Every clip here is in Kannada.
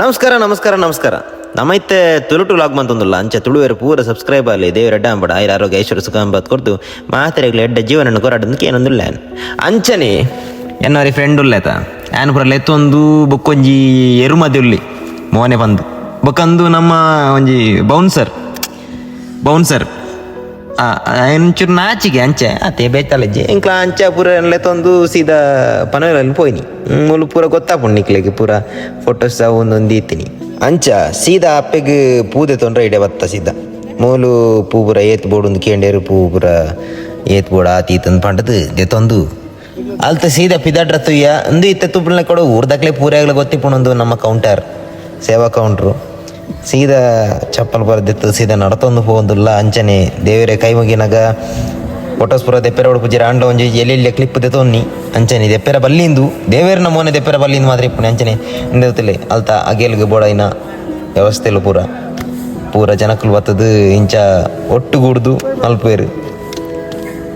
ನಮಸ್ಕಾರ ನಮಸ್ಕಾರ ನಮಸ್ಕಾರ. ನಮ್ಮೈತೆ ತುಳುಟು ಲಾಗ್ ಬಂತಂದುಲ್ಲ ಅಂಚೆ ತುಳುವೇರು ಪೂರ ಸಬ್ಸ್ಕ್ರೈಬ್ ಆಗಲಿ ದೇವರ ಅಡ್ಡ ಅಂಬಡ. ಆಯ್ರ ಆರೋಗ್ಯ, ಐಶ್ವರ್ಯ ಸುಖ ಅಂಬತ್ ಕೊರ್ದು ಮಾತ್ರೆಗಳು ಎಡ್ಡ ಜೀವನ ಕೊರಾಡೋದಕ್ಕೆ ಏನೊಂದುಲ್ಲ ಅಂಚನೆ, ಎನ್ನವರಿ ಫ್ರೆಂಡ್ ಉಲ್ಲೇತ ಆ್ಯನ್ ಪುರ ಎತ್ತೊಂದು ಬೊಕ್ಕೊಂಜಿ ಎರುಮದಿ ಉಲ್ಲಿ ಮೋನೆ ಬಂದು. ಬೊಕ್ಕಂದು ನಮ್ಮ ಒಂಜಿ ಬೌನ್ಸರ್ ಬೌನ್ಸರ್ ಒಂಚೂರು ನಾಚಿಗೆ ಅಂಚೆ ಅತ್ತೆ ಬೇತಲಜ್ಜೆ. ಇಂಕ್ಲ ಅಂಚೆ ಪೂರ ತೊಂದು ಸೀದಾ ಪನರಲ್ಲಿ ಪೋಯ್ನಿ. ಮುಲು ಪೂರ ಗೊತ್ತಾಪುಂಡು ನಿಕ್ಲೆಗೆ ಪೂರ ಫೋಟೋಸ್ ಒಂದೊಂದು ಇತ್ತೀನಿ ಅಂಚ ಸೀದಾ ಅಪ್ಪೆಗೆ ಪೂದೆ ತೊಂದ್ರೆ ಇಡೆ ಬತ್ತ ಸೀದಾ. ಮೂಲು ಪೂ ಪೂರ ಏತ್ ಬೋಡೊಂದು ಕೇಂಡೇರು ಪೂ ಪೂರ ಏತ್ ಬೋಡ ಆತಿ ತಂದು ಪಂಡದು ತೊಂದು. ಅಲ್ತ ಸೀದಾ ಪಿದಾಡ್ರ ತುಯ್ಯ, ಅಂದು ಇತ್ತ ತುಪ್ಪಳನ್ನ ಕೊಡು, ಊರ್ದಾಕ್ಲೆ ಪೂರಾಗ್ಲ ಗೊತ್ತಿಪ್ಪುಣೊಂದು ನಮ್ಮ ಕೌಂಟರ್ ಸೇವಾ ಕೌಂಟ್ರು ಸೀದಾ ಚಪ್ಪಲ್ ಬರದಿತ್ತು, ಸೀದಾ ನಡತೊಂದು ಹೋಗುದಿಲ್ಲ ಅಂಚನೆ ದೇವರೇ ಕೈ ಮುಗಿನಾಗ ಪೊಟಸ್ಪುರ ಪುರ ದೆಪ್ಪೆರ ಹೊಡು ಪೂಜೆ ಆಂಡ ಒಂಜಿ ಎಲ್ಲಿ ಕ್ಲಿಪ್ ದೆತೊನ್ನಿ ಅಂಚನೆ ದೆಪ್ಪೆರ ಬಲ್ಲಿಂದು ದೇವೇರನ ಮೋನೆ ದೆಪ್ಪೆರ ಬಲ್ಲಿಂದು ಮಾತ್ರ ಇಪ್ಪುಣಿ ಅಂಚನೆ ಇಂದತಿಲೆ ಅಲ್ತ ಅಗೇಲ್ಗೆ ಬೋಡಾಯಿನ ವ್ಯವಸ್ಥೆಲು ಪೂರ. ಪೂರ ಜನಕ್ಕಲು ಬತ್ತದು, ಇಂಚ ಒಟ್ಟುಗೂಡ್ದು ಮಲ್ಪೇರು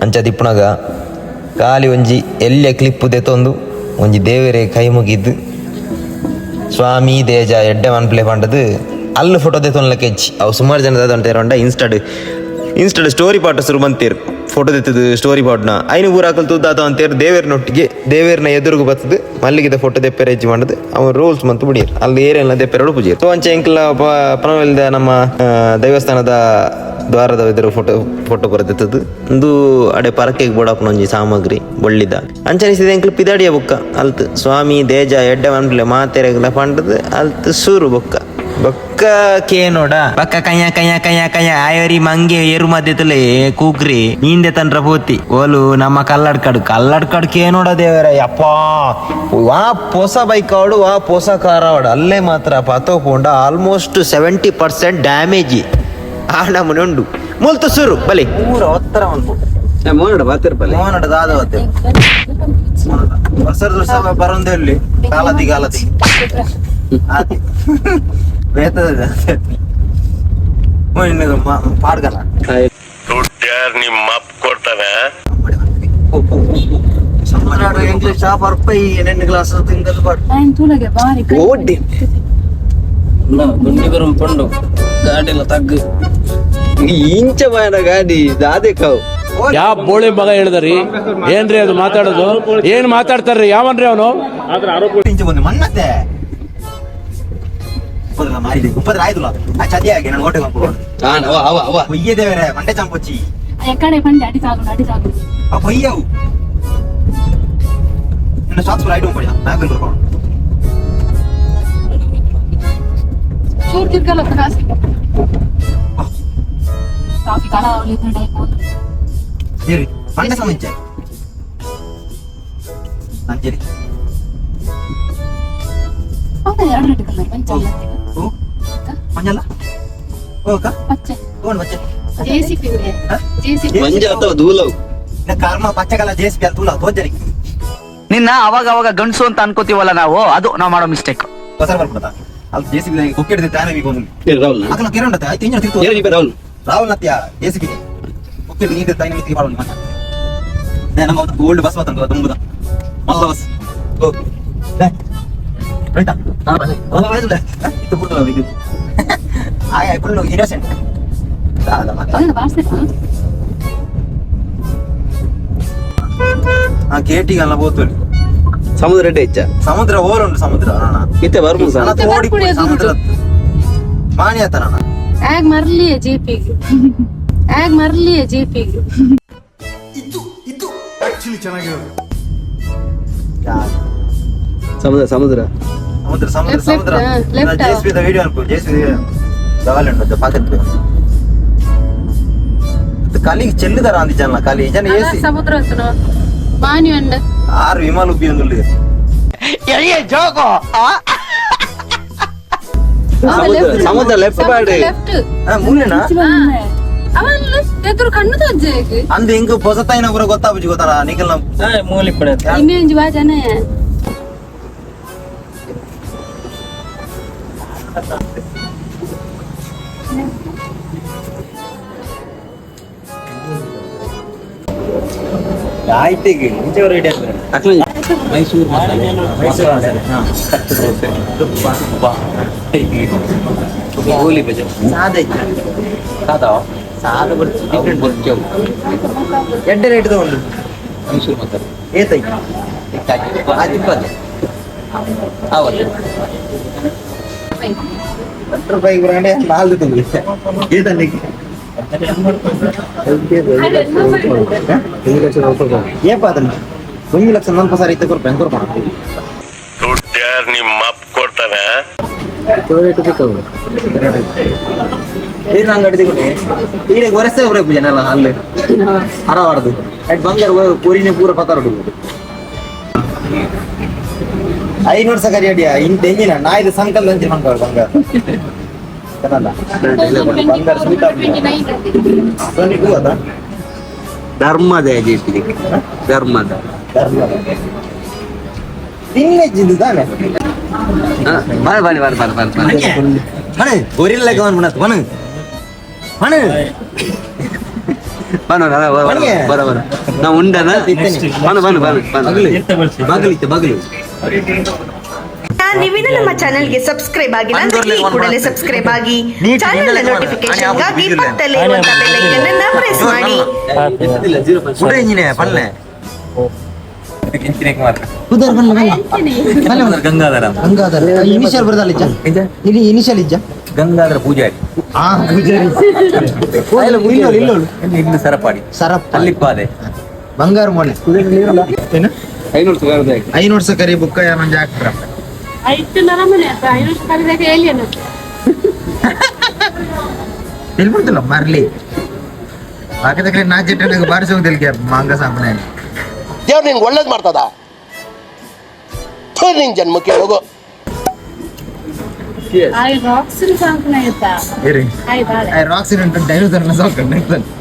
ಅಂಚ ದಿಪ್ಪುಣಗ ಖಾಲಿ ಒಂಜಿ ಎಲ್ಯ ಕ್ಲಿಪ್ ದೆತೊಂದು ಒಂಜಿ ದೇವರೇ ಕೈ ಮುಗಿದ್ದು ಸ್ವಾಮಿ ದೇಜ ಎಡ್ಡೆ ಮನ್ಪ್ಲೆ ಪಂಡದು ಅಲ್ಲಿ ಫೋಟೋ ತೆತ್ತೊನ್ಲಕ್ಕೆ ಹೆಚ್ಚಿ ಅವು ಸುಮಾರು ಜನ ದಾದಂಟೇರಂಡ ಇನ್ಸ್ಟಾಡ್ ಇನ್ಸ್ಟಾಡ್ ಸ್ಟೋರಿ ಪಾಟ್ ಸುರು ಬಂತೇರು ಫೋಟೋ ತೆತ್ತದು ಸ್ಟೋರಿ ಪಾಟ್ನ ಐನು ಊರ ಹಾಕಲ್ ತುದ್ದಾತ ಅಂತೇರು ದೇವೇರ್ನೊಟ್ಟಿಗೆ, ದೇವೇರ್ನ ಎದುರುಗು ಬರ್ತದೆ ಮಲ್ಲಿಗಿದ ಫೋಟೋ ದೆಪ್ಪೆರ ರೇಜ್ ಮಾಡದು ಅವನು ರೂಲ್ಸ್ ಮಂತ್ ಬಿಡಿಯರು. ಅಲ್ಲಿ ಏರಿಯಲ್ಲ ದೆಪ್ಪೆರಡು ಪೂಜೆ. ಸೊ ಅಂಚೆ ಎಂಕ್ಲ ಪನವಲ್ದ ನಮ್ಮ ದೇವಸ್ಥಾನದ ದ್ವಾರದ ಎದುರು ಫೋಟೋ ಫೋಟೋ ಬರೆದಿತ್ತದು ಒಂದು ಅಡೆ ಪರಕೆಗೆ ಬೋಡಪ್ಪನ ಒಂಜಿ ಸಾಮಗ್ರಿ, ಬಳ್ಳಿದ. ಅಂಚನಿಸಿದ ಎಂಕ್ಲು ಪಿದಾಡಿಯ ಬುಕ್ಕ. ಅಲ್ತ್ ಸ್ವಾಮಿ, ದೇಜ, ಎಡ್ಡೆ ಮನ್ಪ್ಲೆ ಮಾತೆರೆಗ್ಲ ಪಂಡದು ಅಲ್ತ್ ಸೂರು ಬೊಕ್ಕ. ಬೊಕ್ಕ ಕೇನೋಡ ಬಕ್ಕ ಕಯ್ಯ ಕಯ್ಯ ಕಯ್ಯ ಕಯ್ಯ ಆಯರಿ ಮಂಗೆ ಏರು ಮಧ್ಯದಲ್ಲಿ ಕೂಗ್ರಿ. ನೀಂದೆ ತಂದ್ರ ಪೋತಿ ಓಲು ನಮ್ಮ ಕಲ್ಲಡ್ ಕಡ್ ಕಲ್ಲಡ್ಕಡು ಕೇನೋಡ ದೇವರ ಯಪ್ಪ. ವಾ ಪೊಸ ಬೈಕ್ ಆಡು ವಾ ಪೊಸ ಕಾರ್ ಆಡು ಅಲ್ಲೇ ಮಾತ್ರ ಪತೋ ಪೋಂಡ ಆಲ್ಮೋಸ್ಟ್ ಸೆವೆಂಟಿ ಪರ್ಸೆಂಟ್ ಡ್ಯಾಮೇಜ್ ಆ ನಮ್ಮನುಂಡು ಉಂಡು ಮುಲ್ತು ಸುರು ಬಲಿ. ಪೂರ ಒತ್ತರ ಒಂದು ಮೋನಡ ಬಾತಿರ್ಪಲ್ಲ ಮೋನಡ ದಾದವತ್ತೆ ವರ್ಷದ ವರ್ಷ ಬರೋದೇ ಇಲ್ಲಿ. ಕಾಲದಿ ಕಾಲದಿ. ಆತಿ. ಇಂಗ್ಲಿಷ್ ಗ್ಲಾಸ್ ಗುಂಡಿ ಪಂಡು. ಗಾಡಿ ತಗ್ಗು. ಇಂಚ ಬಾಯನ ಗಾಡಿ ಬೋಳಿ ಮಗ ಹೇಳಿದ್ರಿ? ಏನ್ರಿ ಅದು ಮಾತಾಡೋದು? ಏನ್ ಮಾತಾಡ್ತಾರ್ರಿ? ಯಾವನ್ರಿ ಅವನು? ಆದ್ರೆ ಆರೋಪ ಇಂಚ ಉಪ್ಪದ್ರ ಮಾರಿದೆ ಉಪ್ಪದ್ರ ಆಯ್ತಲ್ಲ ಆ ಚದಿಯಾಗಿ ನಾನು ಹೊಟ್ಟೆ ಬಂದ್ಬಿಡು ಆನ ಅವ ಅವ ಅವ పొయ్యే దేవరే మంటే చంపొచ్చి ఎక్కడే పండి అడి తాగు అడి తాగు ఆ పొయ్యవు నిన్న షాప్స్ ఐటమ్ పడినా నాకు కొనుక్కో చూడు తిరగల ఒక రాసి కాఫీ కళ అవలేదు అయిపోతుంది జరి మంట సమించే ಹೌದಾ? ಎರಡು ರೆಡ್ ಕಲರ್ ಪಂಚಾಯತ್ ಓ ಮಂಜಲ್ಲ? ಓಕ ಅಂತ ನಿನ್ನ ಅವಾಗ ಅವಾಗ ಗಂಡ್ಸು ಅಂತ ಅನ್ಕೋತೀವಲ್ಲ ನಾವು ಅದು ನಾವು ಮಾಡೋ ಮಿಸ್ಟೇಕ್ ಹೊಸರ್ ಬರ್ಬಿಡತಾ ಅಲ್ಲಿ ಜೆಸಿಪಿ ಗೆ ಕುಕ್ಕೆ ಈಗ ರಾಹುಲ್. ಅಕಲ ಕೇರಣ ಅಂತ. ಐತಿ ಇಂಜಿನ ರಾಹುಲ್. ರಾಹುಲ್ ನತ್ಯ ಜೆಸಿಪಿ ಗೆ. ನಮ್ಮ ಗೋಲ್ಡ್ ಬಸ್ ಮಾತಂತ ಮಲ್ಲ ಬಸ್. ಓಕೆ ರೈಟ್ ಆಯ್ತು ಇದು ಬಿಟ್ಟು ಇದು ಆಯ ಫುಲ್ ಇನ್ನೋಸೆಂಟ್ ಅದನ್ನ ಬಾರಿಸ್ತಾ ಆ ಕೇಟಿಗೆ ಅಲ್ಲ ಬೋತುಲಿ ಸಮುದ್ರ ರೆಡ್ಡಿ ಹೆಚ್ಚ ಸಮುದ್ರ ಓರುಂಡು ಸಮುದ್ರ ಅಣ್ಣ ಇತ್ತೆ ಸಹ ಓಡಿ ಸಮುದ್ರ ಮಾನಿ ಆತನ ಅಣ್ಣ ಆಗ್ ಮರ್ಲಿ ಜೇಪಿಗೆ ಆಗ್ ಮರ್ಲಿಯ ಜೇಪಿಗೆ ಸಮುದ್ರ ಸಮುದ್ರ ಸಮುದ್ರ left, left. ಜೇಸ್ಬಿ ವಿಡಿಯೋ ಅನ್ಕೋ ಜೇಸ್ಬಿ ಕಾವಾಲುಂಡು ಪಾಕತ್ತು ಕಲಿಗೆ ಚೆಲ್ಲಿದಾರ ಅಂದಿಜನ ಕಲಿ ಜನ ಏಸಿ ಸಮುದ್ರ ಅಂತ ಮಾನಿ ಅಂಡ ಆರು ವಿಮಾನ ಉಬ್ಬಿ ಒಂದು ಸಮುದ್ರ ಸಮುದ್ರ ಲೆಫ್ಟ್ ಬಾಡಿ ಲೆಫ್ಟ್ ಮುನ್ನೆನಾ ಅವನ್ ಎದುರು ಕಣ್ಣು ತಜ್ಜೆಗೆ ಅಂದ್ ಹೆಂಗ್ ಹೊಸತಾಯಿನ ಕೂಡ ಗೊತ್ತಾಗ್ಬಿಟ್ಟು ಗೊತ್ತಾರ ನಿಖಲ್ ನಮ್ ಮೂಲಿ ಪಡೆ ಇಮೇಜ್ ಬಾ ಜನ ಆಯ್ತಿಗೆ ಮುಂಚೆ ರೆಡಿ ಆಗ್ತಾರೆ ಅಕ್ಲ ಮೈಸೂರು ಮಸಾಲೆ ಮಸಾಲೆ ಹಾ ಕಟ್ಟು ದೋಸೆ ತುಪ್ಪ ಗೋಲಿ ಬಜೆ ಸಾದ ಸಾದಾ ಸಾದ ಬರ್ತೀವಿ ಡಿಫ್ರೆಂಟ್ ಬರ್ತೀವಿ ಎಡ್ಡ ರೇಟ್ ತಗೊಂಡು ಮೈಸೂರು ಮಸಾಲೆ ಏತೈತಿ ಅದು ಇಪ್ಪತ್ತು ಹೌದು ಹತ್ತು ರೂಪಾಯಿ ಬರಂಡೆ ನಾಲ್ಕು ತುಂಬಿ ಏತನಿಗೆ ಏಪ ಅದನ್ನ? ಒಂದು ಲಕ್ಷ ಐತೆ ದುಡ್ಡು ಯಾರು ನಿಮ್ಮ ಅಪ್ಪ ಕೊಡ್ತಾನೆ. ಏನು ಅಂಗಡಿ ತಗೊಂಡೆ ಈಗ ವರ್ಷ ಬರಬೇಕು ಜನ ಎಲ್ಲ ಅಲ್ಲಿ ಅಟ್ ಬಂಗಾರ ಪೂರಿನೇ ಪೂರ ಪತ್ತಾರ ಐದು ವರ್ಷ ಕರಿ ಅಡಿಯ ಇಂತ ಎಂಜಿನ ನಾ ಇದು ಸಂಕಲ್ ಅಂಚೆ ಬಂಗಾರ ಬಂಗಾರ. ಕನ್ನಡ ಬಂಗಾರ ಸ್ವೀಟ್ ಟ್ವೆಂಟಿ ಟೂ ಅದ ಧರ್ಮದ. ಜೆಪಿ ಧರ್ಮದ ತಿನ್ನೆಜ್ಜಿದ್ದು ತಾನೆ? ಬರ ಬರ ಬರ ಬರ ಬರ ಬರ ಹಣ ಗೊರಿಲ್ಲ ಗವನ್ ಬಿಡತ್ ಬಣ ಹಣ ಬನ ಬರ ಬರ ನಾ ಉಂಡನ ಬನ ಬನ ಬನ ಬನ ಬಗಲಿತ್ತು ಬಗಲು. ನೀವಿನ ನಮ್ಮ ಚಾನೆಲ್ಗೆ ಸಬ್ಸ್ಕ್ರೈಬ್ ಆಗಿಲ್ಲ ಅಂದ್ರೆ ಕೂಡಲೇ ಸಬ್ಸ್ಕ್ರೈಬ್ ಆಗಿ ಚಾನೆಲ್ ನೋಟಿಫಿಕೇಶನ್ ನೀಟ್ ಪಕ್ಕದಲ್ಲಿ ಇರುವಂತಹ ಬೆಲ್ ಐಕನ್ ಅನ್ನ ಪ್ರೆಸ್ ಮಾಡಿ. ಪಲ್ಲೆ. ಗಂಗಾಧರ ಗಂಗಾಧರ. ಇನಿಷಿಯಲ್ ಬರದಲ್ಲ ಇಜ್ಜ? ಇಲ್ಲಿ ಇನಿಷಿಯಲ್ ಇಜ್ಜ? ಗಂಗಾಧರ ಪೂಜಾರಿ. ಆ ಪೂಜಾರಿ. ಇಲ್ಲೋಳು ಇಲ್ಲೋಳು. ಇನ್ನು ಸರಪಾಡಿ. ಸರಪ್ಪ. ಅಲ್ಲಿಪ್ಪಾದೆ ಬಂಗಾರ ಮೊಳೆ ಏನು? ಐನೂರು ಸಾವಿರದ ಐನೂರು ಸ ಕರಿ ಬುಕ್ಕ ಮಂಜ ಮರ್ಲಿ. ಹಾಕಿದ್ರೆ ನಾ ಜೆಟ್ಟಿನಾಗ ಬಾರಿಸಿ ಹೋಗ್ದಿಲ್ಲ ಮಾಂಗ ಸಾಂಬನೆ ದೇವ್ರು ನಿಂಗೆ ಒಳ್ಳೇದು ಮಾಡ್ತದ? ನಿನ್ ಜನ್ಮಕ್ಕೆ ಹೋಗು. Yes. I rocks in Sankanayata. I rocks in Dinosaur Sankanayata.